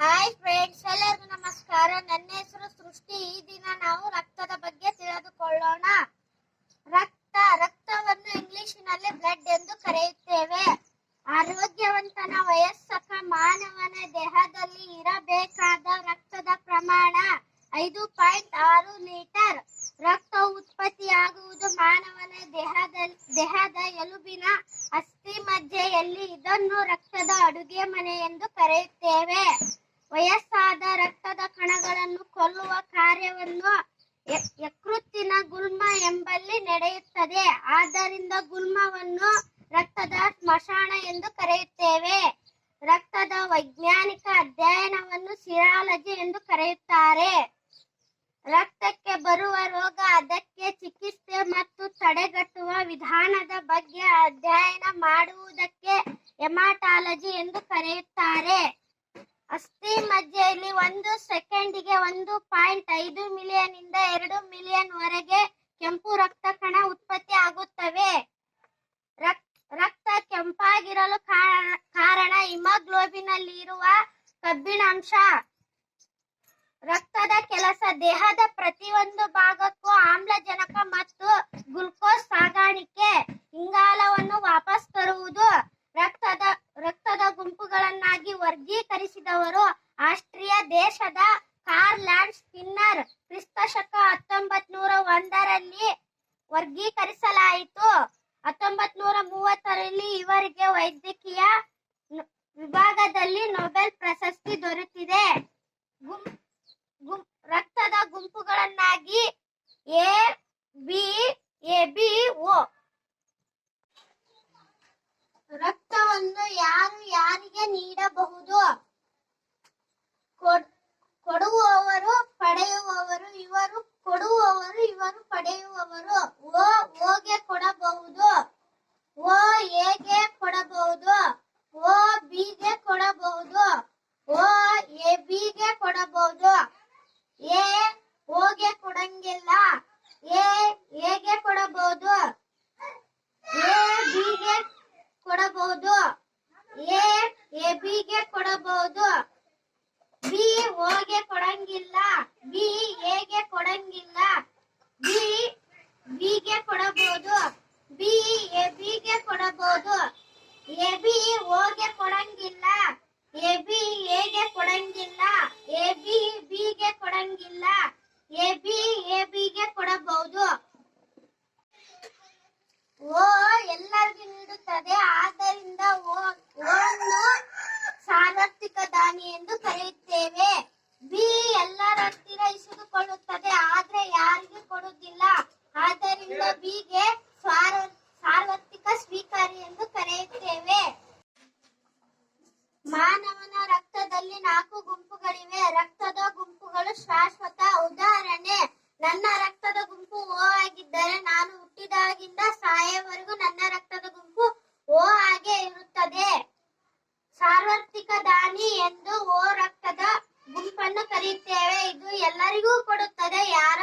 Hi friends ಎಲ್ಲರಿಗೂ ನಮಸ್ಕಾರ. ನನ್ನ ಹೆಸರು ಸೃಷ್ಟಿ. ಈ ದಿನ ನಾವು ರಕ್ತದ ಬಗ್ಗೆ ತಿಳಿದುಕೊಳ್ಳೋಣ. ರಕ್ತ, ರಕ್ತವನ್ನು ಇಂಗ್ಲಿಷಿನಲ್ಲಿ ಬ್ಲಡ್ ಎಂದು ಕರೆಯುತ್ತೇವೆ. ಆರೋಗ್ಯವಂತನ ವಯಸ್ಸಕ ಮಾನವನ ದೇಹದಲ್ಲಿ ಇರಬೇಕಾದ ರಕ್ತದ ಪ್ರಮಾಣ ಐದು ಪಾಯಿಂಟ್ ಆರು ಲೀಟರ್. ರಕ್ತ ಉತ್ಪತ್ತಿಯಾಗುವುದು ಮಾನವನ ದೇಹದಲ್ಲಿ ದೇಹದ ಎಲುಬಿನ ಅಸ್ಥಿ ಮಧ್ಯೆಯಲ್ಲಿ. ಇದನ್ನು ರಕ್ತದ ಅಡುಗೆ ಮನೆ ಎಂದು ಕರೆಯುತ್ತೇವೆ. ವಯಸ್ಸಾದ ರಕ್ತದ ಕಣಗಳನ್ನು ಕೊಲ್ಲುವ ಕಾರ್ಯವನ್ನು ಯಕೃತ್ತಿನ ಗುಲ್ಮ ಎಂಬಲ್ಲಿ ನಡೆಯುತ್ತದೆ. ಆದ್ದರಿಂದ ಗುಲ್ಮವನ್ನು ರಕ್ತದ ಸ್ಮಶಾನ ಎಂದು ಕರೆಯುತ್ತೇವೆ. ರಕ್ತದ ವೈಜ್ಞಾನಿಕ ಅಧ್ಯಯನವನ್ನು ಸಿರಾಲಜಿ ಎಂದು ಕರೆಯುತ್ತಾರೆ. ರಕ್ತಕ್ಕೆ ಬರುವ ರೋಗ ಅದಕ್ಕೆ ಚಿಕಿತ್ಸೆ ಮತ್ತು ತಡೆಗಟ್ಟುವ ವಿಧಾನದ ಬಗ್ಗೆ ಅಧ್ಯಯನ ಮಾಡುವುದಕ್ಕೆ ಎಮಾಟಾಲಜಿ ಎಂದು ಕರೆಯುತ್ತಾರೆ. ಅಸ್ಥಿ ಮಜ್ಜೆಯಲ್ಲಿ ಒಂದು ಸೆಕೆಂಡಿಗೆ ಒಂದು ಪಾಯಿಂಟ್ ಐದು ಮಿಲಿಯನ್ ಇಂದ ಎರಡು ಮಿಲಿಯನ್ ವರೆಗೆ ಕೆಂಪು ರಕ್ತ ಕಣ ಉತ್ಪತ್ತಿ ಆಗುತ್ತವೆ. ರಕ್- ರಕ್ತ ಕೆಂಪಾಗಿರಲು ಕಾರಣ- ಕಾರಣ ಹಿಮೋಗ್ಲೋಬಿನ್ ಅಲ್ಲಿ ಇರುವ ಕಬ್ಬಿಣಾಂಶ. ರಕ್ತದ ಕೆಲಸ ದೇಹದ ಪ್ರತಿಯೊಂದು ಭಾಗಕ್ಕೂ ಆಮ್ಲಜನಕ ಮತ್ತು ಗ್ಲುಕೋಸ್ ಸಾಗಾಣಿಕೆ. ಇಂಗಾಲವನ್ನು ಮೂವತ್ತರಲ್ಲಿ ಇವರಿಗೆ ವೈದ್ಯಕೀಯ ವಿಭಾಗದಲ್ಲಿ ನೊಬೆಲ್ ಪ್ರಶಸ್ತಿ ದೊರೆತಿದೆ. ರಕ್ತದ ಗುಂಪುಗಳನ್ನಾಗಿ A, B A, B, O. ರಕ್ತವನ್ನು ಯಾರು ಯಾರಿಗೆ ನೀಡಬಹುದು ಕೊಡ್- ಕೊಡುವವರು ಪಡೆಯುವವರು ಇವರು ಕೊಡುವವರು ಇವರು ಪಡೆಯುವವರು ಓ ಓಗೆ ಕೊಡಬಹುದು ಓ ಎಗೆ ಕೊಡಬಹುದು ಓ ಬಿಗೆ ಕೊಡಬಹುದು ಓ ಎ ಬಿಗೆ ಕೊಡಬಹುದು ಎ ಓಗೆ ಕೊಡಂಗಿಲ್ಲ ಎ ಎಗೆ ಕೊಡಬಹುದು ಎ ಬಿಗೆ ಕೊಡಬಹುದು ಎ ಎ ಬಿಗೆ ಕೊಡಬಹುದು ಬಿ ಓಗೆ ಕೊಡಂಗಿಲ್ಲ, ಬಿ ಎಗೆ ಕೊಡಂಗಿಲ್ಲ, ಬಿ ಬಿಗೆ ಕೊಡಬಹುದು ಬಿ ಎ ಬಿಗೆ ಕೊಡಬಹುದು ಎ ಬಿ ಓಗೆ ಕೊಡಂಗಿಲ್ಲ ಎ ಬಿ ಎಗೆ ಕೊಡಂಗಿಲ್ಲ ಎ ಬಿ ಬಿಗೆ ಕೊಡಂಗಿಲ್ಲ ಎ ಬಿ ಎ ಬಿಗೆ ಕೊಡಬಹುದು ಓ ಎಲ್ಲರಿಗೂ ನೀಡುತ್ತದೆ ಆದ್ದರಿಂದ ಓ ಓನ್ನು ದಾನಿ ಎಂದು ಕರೆಯುತ್ತೇವೆ. ಬಿ ಎಲ್ಲರ ಹತ್ತಿರ ಇಸಿದುಕೊಳ್ಳುತ್ತದೆ, ಆದ್ರೆ ಯಾರಿಗೂ ಕೊಡುವುದಿಲ್ಲ. ಆದ್ದರಿಂದ ಬಿಗೆ ಸಾರ್ವತ್ರಿಕ ಸ್ವೀಕಾರಿ ಎಂದು ಕರೆಯುತ್ತೇವೆ. ಮಾನವನ ರಕ್ತದಲ್ಲಿ ನಾಲ್ಕು ಗುಂಪುಗಳಿವೆ. ರಕ್ತದ ಗುಂಪುಗಳು ಶಾಶ್ವತ. ಉದಾಹರಣೆ, ನನ್ನ ರಕ್ತದ ಗುಂಪು ಓ ಆಗಿದ್ದರೆ ನಾನು ಹುಟ್ಟಿದಾಗಿಂದ ಸಾಯವರೆಗೂ ನನ್ನ ರಕ್ತದ ಗುಂಪು ಓ ಹಾಗೆ ಇರುತ್ತದೆ. ಸಾರ್ವತ್ರಿಕ ರಾಣಿ ಎಂದು ಓ ರಕ್ತದ ಗುಂಪನ್ನು ಕರೆಯುತ್ತೇವೆ. ಇದು ಎಲ್ಲರಿಗೂ ಕೊಡುತ್ತದೆ. ಯಾರ